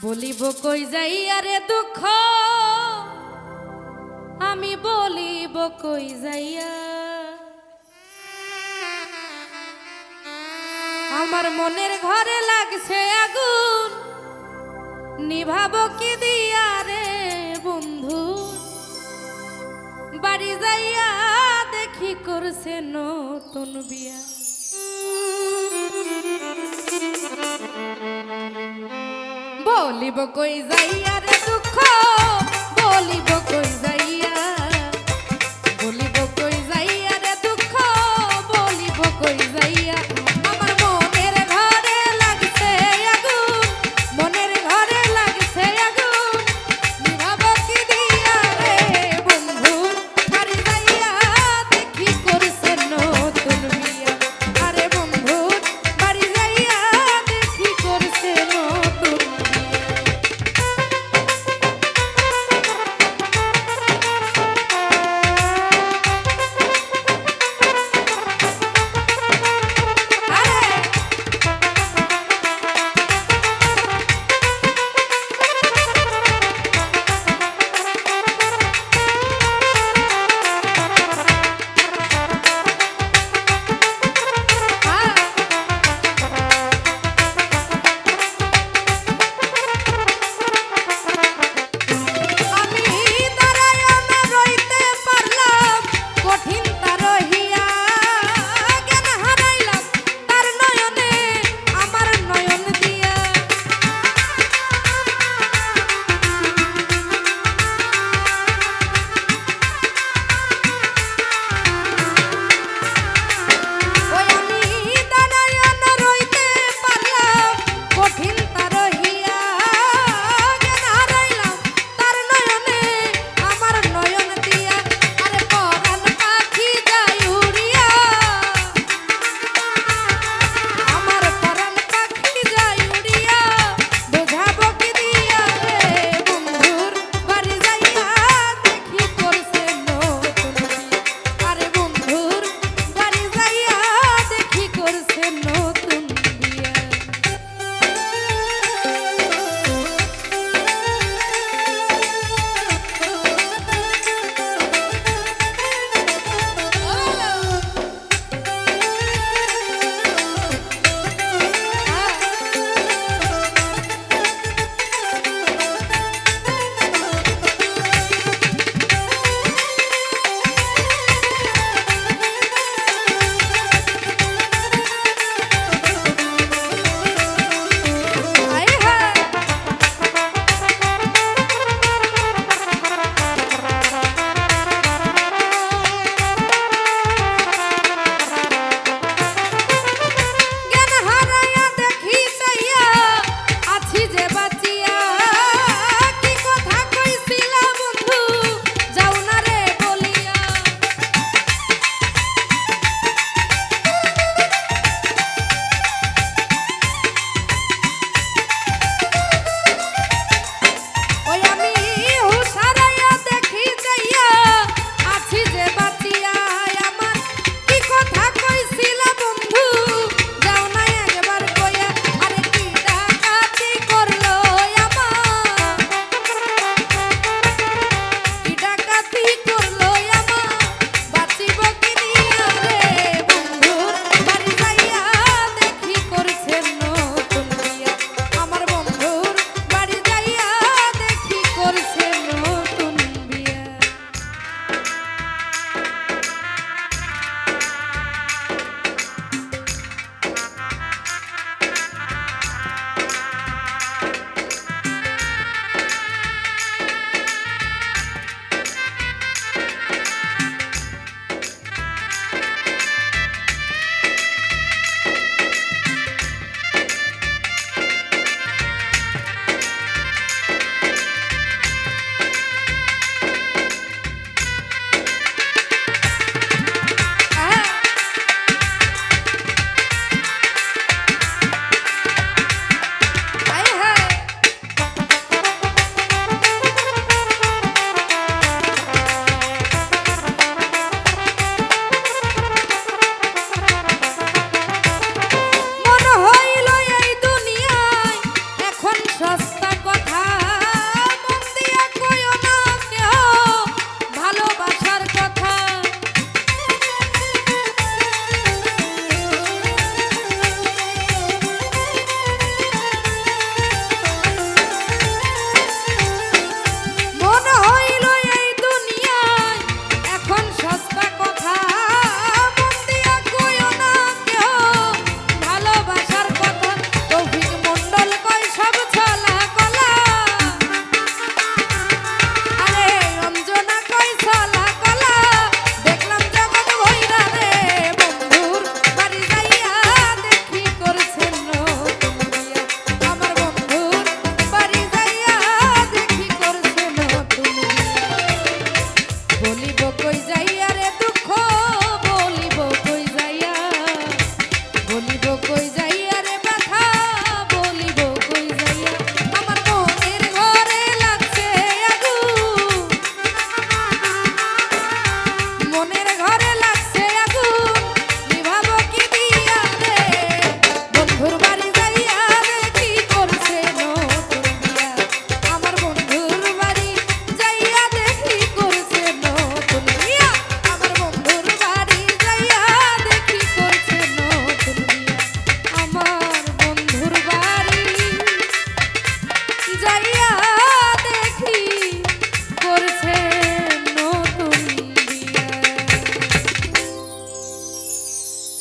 বলিব, কই যাই আরে দুঃখ? আমি বলিব, কই যাইয়া? আমার মনের ঘরে লাগছে আগুন। নিভাব কি দিয়া রে বন্ধু? বাড়ি যাইয়া দেখি করছে নতুন বিয়া। চলিব কই যাইয়া বলিব কই যাইয়া